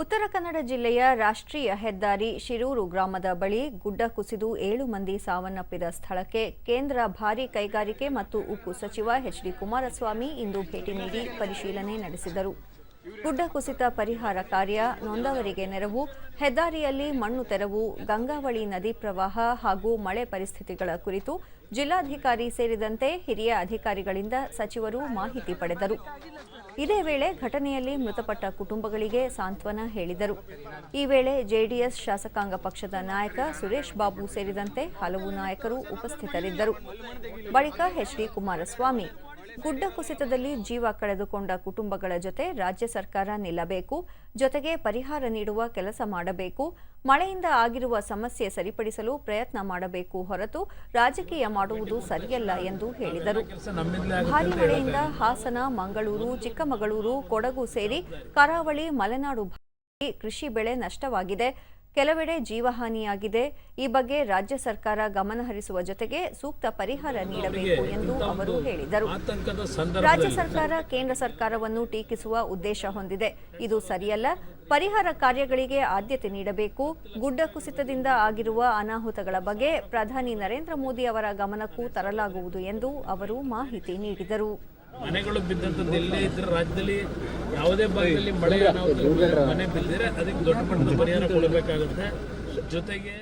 ಉತ್ತರ ಕನ್ನಡ ಜಿಲ್ಲೆಯ ರಾಷ್ಟ್ರೀಯ ಹೆದ್ದಾರಿ ಶಿರೂರು ಗ್ರಾಮದ ಬಳಿ ಗುಡ್ಡ ಕುಸಿದು ಏಳು ಮಂದಿ ಸಾವನ್ನಪ್ಪಿದ ಸ್ಥಳಕ್ಕೆ ಕೇಂದ್ರ ಭಾರೀ ಕೈಗಾರಿಕೆ ಮತ್ತು ಉಕ್ಕು ಸಚಿವ ಎಚ್ಡಿ ಕುಮಾರಸ್ವಾಮಿ ಇಂದು ಭೇಟಿ ನೀಡಿ ಪರಿಶೀಲನೆ ನಡೆಸಿದರು. ಗುಡ್ಡ ಕುಸಿತ ಪರಿಹಾರ ಕಾರ್ಯ ನೊಂದವರಿಗೆ ನೆರವು, ಹೆದ್ದಾರಿಯಲ್ಲಿ ಮಣ್ಣು ತೆರವು, ಗಂಗಾವಳಿ ನದಿ ಪ್ರವಾಹ ಹಾಗೂ ಮಳೆ ಪರಿಸ್ಥಿತಿಗಳ ಕುರಿತು ಜಿಲ್ಲಾಧಿಕಾರಿ ಸೇರಿದಂತೆ ಹಿರಿಯ ಅಧಿಕಾರಿಗಳಿಂದ ಸಚಿವರು ಮಾಹಿತಿ ಪಡೆದರು. ಇದೇ ವೇಳೆ ಘಟನೆಯಲ್ಲಿ ಮೃತಪಟ್ಟ ಕುಟುಂಬಗಳಿಗೆ ಸಾಂತ್ವನ ಹೇಳಿದರು. ಈ ವೇಳೆ ಜೆಡಿಎಸ್ ಶಾಸಕಾಂಗ ಪಕ್ಷದ ನಾಯಕ ಸುರೇಶ್ ಬಾಬು ಸೇರಿದಂತೆ ಹಲವು ನಾಯಕರು ಉಪಸ್ಥಿತರಿದ್ದರು. ಬಳಿಕ ಎಚ್ಡಿ ಕುಮಾರಸ್ವಾಮಿ ಗುಡ್ಡ ಕುಸಿತದಲ್ಲಿ ಜೀವ ಕಳೆದುಕೊಂಡ ಕುಟುಂಬಗಳ ಜೊತೆ ರಾಜ್ಯ ಸರ್ಕಾರ ನಿಲ್ಲಬೇಕು, ಜೊತೆಗೆ ಪರಿಹಾರ ನೀಡುವ ಕೆಲಸ ಮಾಡಬೇಕು, ಮಳೆಯಿಂದ ಆಗಿರುವ ಸಮಸ್ಯೆ ಸರಿಪಡಿಸಲು ಪ್ರಯತ್ನ ಮಾಡಬೇಕು ಹೊರತು ರಾಜಕೀಯ ಮಾಡುವುದು ಸರಿಯಲ್ಲ ಎಂದು ಹೇಳಿದರು. ಭಾರೀ ಮಳೆಯಿಂದ ಹಾಸನ, ಮಂಗಳೂರು, ಚಿಕ್ಕಮಗಳೂರು, ಕೊಡಗು ಸೇರಿ ಕರಾವಳಿ, ಮಲೆನಾಡು ಕೃಷಿ ಬೆಳೆ ನಷ್ಟವಾಗಿದೆ. ಕೆಲವೆಡೆ ಜೀವಹಾನಿಯಾಗಿದೆ. ಈ ಬಗ್ಗೆ ರಾಜ್ಯ ಸರ್ಕಾರ ಗಮನಹರಿಸುವ ಜೊತೆಗೆ ಸೂಕ್ತ ಪರಿಹಾರ ನೀಡಬೇಕು ಎಂದು ಅವರು ಹೇಳಿದರು. ರಾಜ್ಯ ಸರ್ಕಾರ ಕೇಂದ್ರ ಸರ್ಕಾರವನ್ನು ಟೀಕಿಸುವ ಉದ್ದೇಶ ಹೊಂದಿದೆ. ಇದು ಸರಿಯಲ್ಲ. ಪರಿಹಾರ ಕಾರ್ಯಗಳಿಗೆ ಆದ್ಯತೆ ನೀಡಬೇಕು. ಗುಡ್ಡ ಕುಸಿತದಿಂದ ಆಗಿರುವ ಅನಾಹುತಗಳ ಬಗ್ಗೆ ಪ್ರಧಾನಿ ನರೇಂದ್ರ ಮೋದಿ ಅವರ ಗಮನಕ್ಕೂ ತರಲಾಗುವುದು ಎಂದು ಅವರು ಮಾಹಿತಿ ನೀಡಿದರು. ಮನೆಗಳು ಬಿದ್ದಂಥದ್ದು ಎಲ್ಲೇ ಇದ್ರೆ ರಾಜ್ಯದಲ್ಲಿ ಯಾವುದೇ ಭಾಗದಲ್ಲಿ ಮಳೆ ಮನೆ ಬಿದ್ದರೆ ಅದಕ್ಕೆ ದೊಡ್ಡ ಮಟ್ಟದ ಪರಿಹಾರ ಕೊಡಬೇಕಾಗುತ್ತೆ. ಜೊತೆಗೆ